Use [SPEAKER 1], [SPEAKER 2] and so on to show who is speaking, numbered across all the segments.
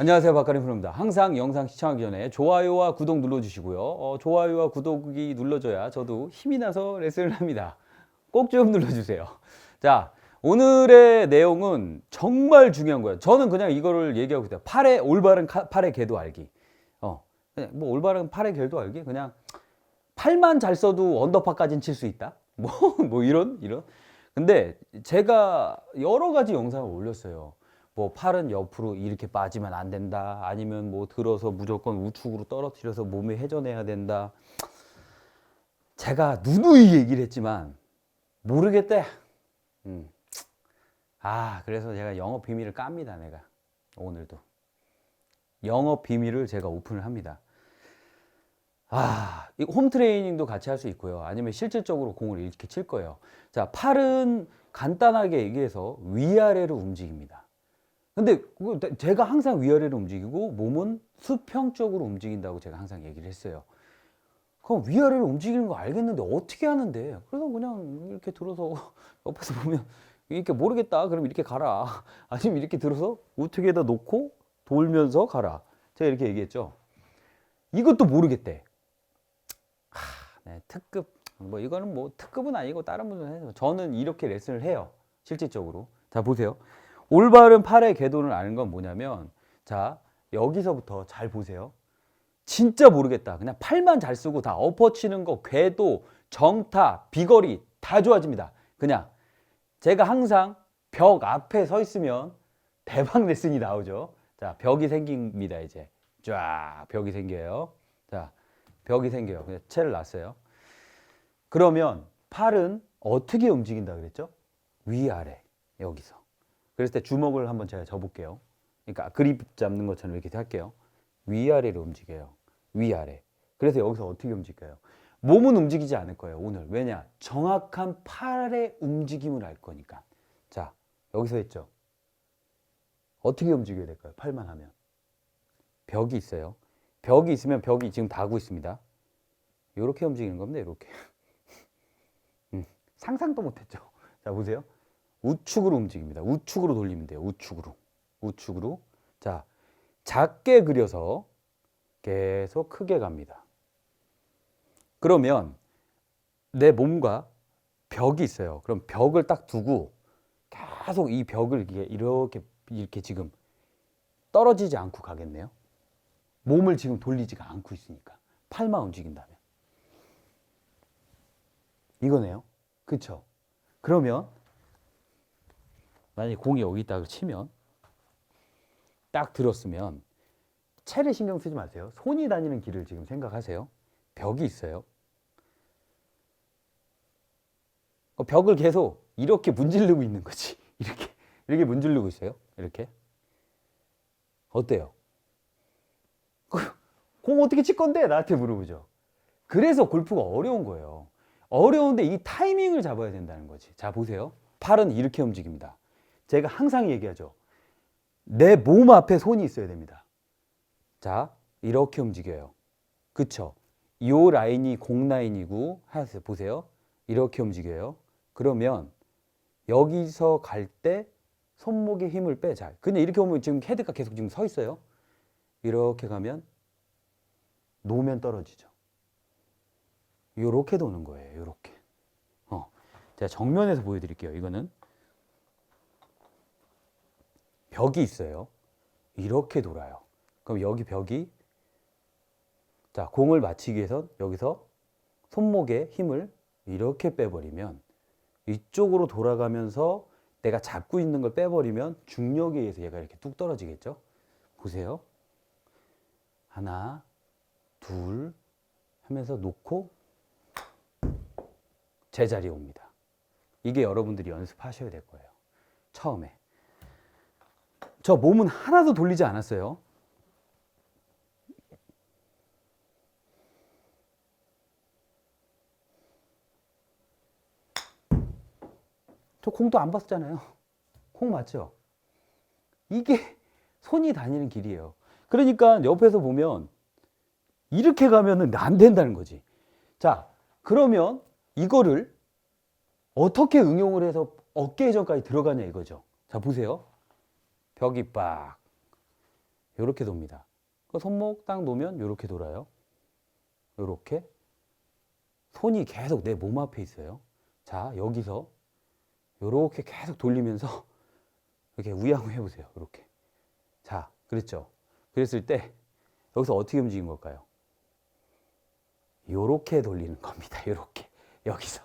[SPEAKER 1] 안녕하세요 박가림 프로입니다. 항상 영상 시청하기 전에 좋아요와 구독 눌러주시고요. 어, 좋아요와 구독이 눌러줘야 저도 힘이 나서 레슨을 합니다. 꼭 좀 눌러주세요. 자 오늘의 내용은 정말 중요한 거예요. 저는 그냥 이거를 얘기하고 있어요. 팔의 올바른 카- 팔의 궤도 알기. 어, 그냥 뭐 올바른 팔의 궤도 알기. 그냥 팔만 잘 써도 언더파까지는 칠 수 있다. 뭐, 뭐 이런 이런. 근데 제가 여러 가지 영상을 올렸어요. 뭐 팔은 옆으로 이렇게 빠지면 안 된다. 아니면 뭐 들어서 무조건 우측으로 떨어뜨려서 몸에 회전해야 된다. 제가 누누이 얘기를 했지만 모르겠대. 음. 아, 그래서 제가 영업 비밀을 깝니다, 내가. 오늘도. 영업 비밀을 제가 오픈을 합니다. 아, 이홈 트레이닝도 같이 할 수 있고요. 아니면 실질적으로 공을 이렇게 칠 거예요. 자, 팔은 간단하게 얘기해서 위아래로 움직입니다. 근데 제가 항상 위아래로 움직이고 몸은 수평적으로 움직인다고 제가 항상 얘기를 했어요. 그럼 위아래로 움직이는 거 알겠는데 어떻게 하는데? 그래서 그냥 이렇게 들어서 옆에서 보면 이렇게 모르겠다. 그럼 이렇게 가라. 아니면 이렇게 들어서 우측에다 놓고 돌면서 가라. 제가 이렇게 얘기했죠. 이것도 모르겠대. 하, 네, 특급. 뭐 이거는 뭐 특급은 아니고 다른 분은 해서 저는 이렇게 레슨을 해요. 실질적으로. 자 보세요. 올바른 팔의 궤도를 아는 건 뭐냐면 자 여기서부터 잘 보세요. 진짜 모르겠다. 그냥 팔만 잘 쓰고 다 엎어치는 거, 궤도, 정타, 비거리 다 좋아집니다. 그냥 제가 항상 벽 앞에 서 있으면 대박 레슨이 나오죠. 자, 벽이 생깁니다, 이제. 쫙 벽이 생겨요. 자, 벽이 생겨요. 그냥 채를 놨어요. 그러면 팔은 어떻게 움직인다 그랬죠? 위아래 여기서. 그랬을 때 주먹을 한번 제가 접을게요. 그러니까 그립 잡는 것처럼 이렇게 할게요. 위아래로 움직여요. 위아래. 그래서 여기서 어떻게 움직여요? 몸은 움직이지 않을 거예요. 오늘 왜냐? 정확한 팔의 움직임을 알 거니까. 자 여기서 했죠. 어떻게 움직여야 될까요? 팔만 하면 벽이 있어요. 벽이 있으면 벽이 지금 닿고 있습니다. 이렇게 움직이는 겁니다. 이렇게. 음, 상상도 못했죠. 자 보세요. 우측으로 움직입니다. 우측으로 돌리면 돼요. 우측으로. 우측으로. 자, 작게 그려서 계속 크게 갑니다. 그러면 내 몸과 벽이 있어요. 그럼 벽을 딱 두고 계속 이 벽을 이렇게 이렇게 지금 떨어지지 않고 가겠네요. 몸을 지금 돌리지가 않고 있으니까 팔만 움직인다면 이거네요. 그렇죠? 그러면 만약에 공이 여기 있다고 치면 딱 들었으면 채를 신경 쓰지 마세요. 손이 다니는 길을 지금 생각하세요. 벽이 있어요. 그 벽을 계속 이렇게 문지르고 있는 거지. 이렇게 이렇게 문지르고 있어요. 이렇게 어때요? 그, 공 어떻게 칠 건데 나한테 물어보죠. 그래서 골프가 어려운 거예요. 어려운데 이 타이밍을 잡아야 된다는 거지. 자 보세요. 팔은 이렇게 움직입니다. 제가 항상 얘기하죠. 내 몸 앞에 손이 있어야 됩니다. 자, 이렇게 움직여요. 그쵸? 요 라인이 공 라인이고, 하세요. 보세요. 이렇게 움직여요. 그러면 여기서 갈 때 손목에 힘을 빼. 자, 그냥 이렇게 오면 지금 헤드가 계속 지금 서 있어요. 이렇게 가면 놓으면 떨어지죠. 요렇게 도는 거예요. 요렇게. 어. 제가 정면에서 보여드릴게요. 이거는 벽이 있어요. 이렇게 돌아요. 그럼 여기 벽이 자 공을 맞히기 위해선 여기서 손목에 힘을 이렇게 빼버리면 이쪽으로 돌아가면서 내가 잡고 있는 걸 빼버리면 중력에 의해서 얘가 이렇게 뚝 떨어지겠죠. 보세요. 하나, 둘 하면서 놓고 제자리에 옵니다. 이게 여러분들이 연습하셔야 될 거예요. 처음에. 저 몸은 하나도 돌리지 않았어요. 저 공도 안 봤잖아요. 공 맞죠? 이게 손이 다니는 길이에요. 그러니까 옆에서 보면 이렇게 가면은 안 된다는 거지. 자, 그러면 이거를 어떻게 응용을 해서 어깨 회전까지 들어가냐 이거죠. 자, 보세요. 벽이 빡. 이렇게 돕니다. 그 손목 딱 놓으면 이렇게 돌아요. 이렇게 손이 계속 내 몸 앞에 있어요. 자 여기서 이렇게 계속 돌리면서 이렇게 우양우 해보세요. 이렇게. 자, 그랬죠. 그랬을 때 여기서 어떻게 움직인 걸까요? 요렇게 돌리는 겁니다. 요렇게. 여기서.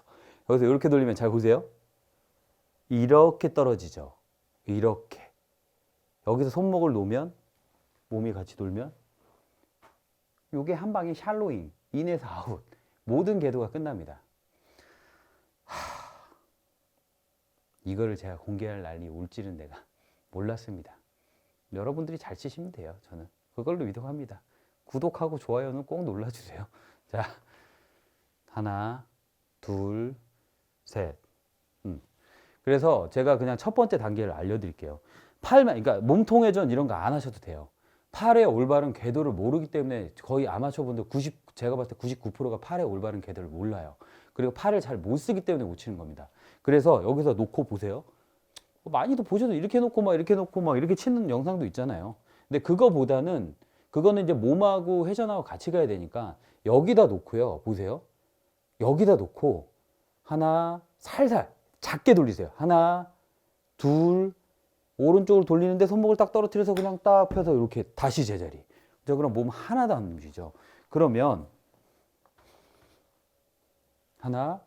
[SPEAKER 1] 여기서 이렇게 돌리면 잘 보세요. 이렇게 떨어지죠. 이렇게. 여기서 손목을 놓으면 몸이 같이 돌면 요게 한 방에 샬로잉, 인에서 아웃. 모든 궤도가 끝납니다. 하, 이거를 제가 공개할 날이 올지는 내가 몰랐습니다. 여러분들이 잘 치시면 돼요. 저는 그걸로 위동합니다. 구독하고 좋아요는 꼭 눌러주세요. 자, 하나, 둘, 셋. 음. 그래서 제가 그냥 첫 번째 단계를 알려드릴게요. 팔만, 그러니까 몸통 회전 이런 거 안 하셔도 돼요. 팔의 올바른 궤도를 모르기 때문에 거의 아마추어분들 90, 제가 봤을 때 99%가 팔의 올바른 궤도를 몰라요. 그리고 팔을 잘 못 쓰기 때문에 못 치는 겁니다. 그래서 여기서 놓고 보세요. 뭐 많이도 보셔도 이렇게 놓고 막 이렇게 놓고 막 이렇게 치는 영상도 있잖아요. 근데 그거보다는 그거는 이제 몸하고 회전하고 같이 가야 되니까 여기다 놓고요. 보세요. 여기다 놓고 하나 살살 작게 돌리세요. 하나, 둘, 오른쪽으로 돌리는데 손목을 딱 떨어뜨려서 그냥 딱 펴서 이렇게 다시 제자리. 자, 그럼 몸 하나도 안 움직이죠. 그러면 하나,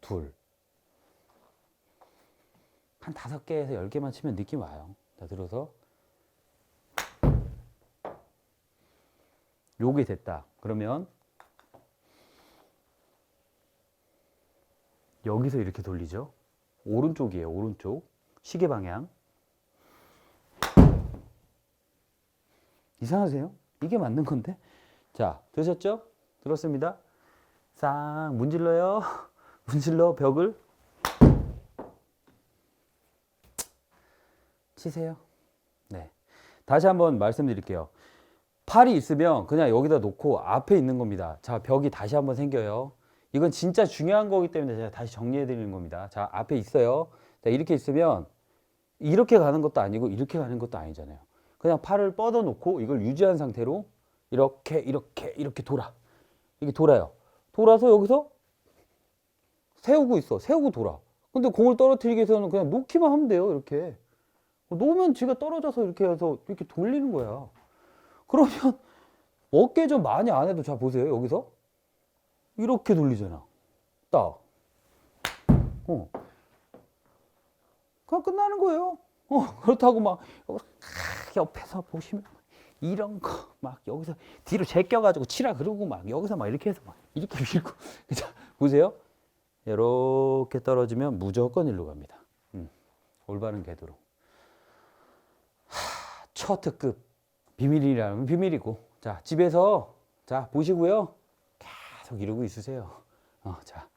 [SPEAKER 1] 둘, 한 다섯 개에서 열 개만 치면 느낌 와요. 자, 들어서 요게 됐다. 그러면 여기서 이렇게 돌리죠. 오른쪽이에요. 오른쪽. 시계 방향. 이상하세요? 이게 맞는 건데? 자, 들으셨죠? 들었습니다. 싹 문질러요. 문질러 벽을 치세요. 네. 다시 한번 말씀드릴게요. 팔이 있으면 그냥 여기다 놓고 앞에 있는 겁니다. 자, 벽이 다시 한번 생겨요. 이건 진짜 중요한 거기 때문에 제가 다시 정리해 드리는 겁니다. 자, 앞에 있어요. 자, 이렇게 있으면 이렇게 가는 것도 아니고 이렇게 가는 것도 아니잖아요. 그냥 팔을 뻗어 놓고 이걸 유지한 상태로 이렇게 이렇게 이렇게 돌아. 이게 돌아요. 돌아서 여기서 세우고 있어. 세우고 돌아. 근데 공을 떨어뜨리기 위해서는 그냥 놓기만 하면 돼요. 이렇게. 놓으면 지가 떨어져서 이렇게 해서 이렇게 돌리는 거야. 그러면 어깨 좀 많이 안 해도 자 보세요. 여기서 이렇게 돌리잖아. 딱. 어. 그냥 끝나는 거예요. 어, 그렇다고 막 옆에서 보시면 이런 거 막 여기서 뒤로 제껴가지고 치라 그러고 막 여기서 막 이렇게 해서 막 이렇게 밀고 자 보세요. 이렇게 떨어지면 무조건 일로 갑니다. 음, 올바른 궤도로. 하, 초특급 비밀이라면 비밀이고 자 집에서 자 보시고요 계속 이러고 있으세요. 어, 자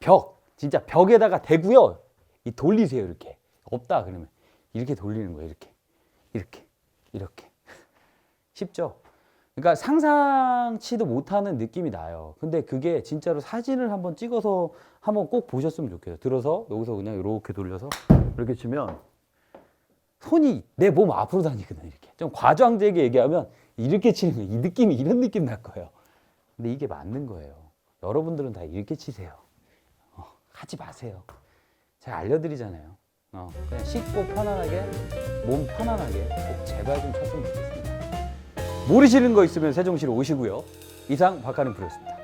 [SPEAKER 1] 벽, 진짜 벽에다가 대고요. 이 돌리세요, 이렇게. 없다, 그러면. 이렇게 돌리는 거예요, 이렇게. 이렇게. 이렇게. 쉽죠? 그러니까 상상치도 못하는 느낌이 나요. 근데 그게 진짜로 사진을 한번 찍어서 한번 꼭 보셨으면 좋겠어요. 들어서 여기서 그냥 이렇게 돌려서 이렇게 치면 손이 내 몸 앞으로 다니거든, 이렇게. 좀 과장되게 얘기하면 이렇게 치는 거예요. 이 느낌이 이런 느낌 날 거예요. 근데 이게 맞는 거예요. 여러분들은 다 이렇게 치세요. 어, 하지 마세요. 제가 알려드리잖아요. 어, 그냥 쉽고 편안하게 몸 편안하게 꼭 제발 좀 쳤으면 좋겠습니다. 모르시는 거 있으면 세종시로 오시고요. 이상 박하는 프로였습니다.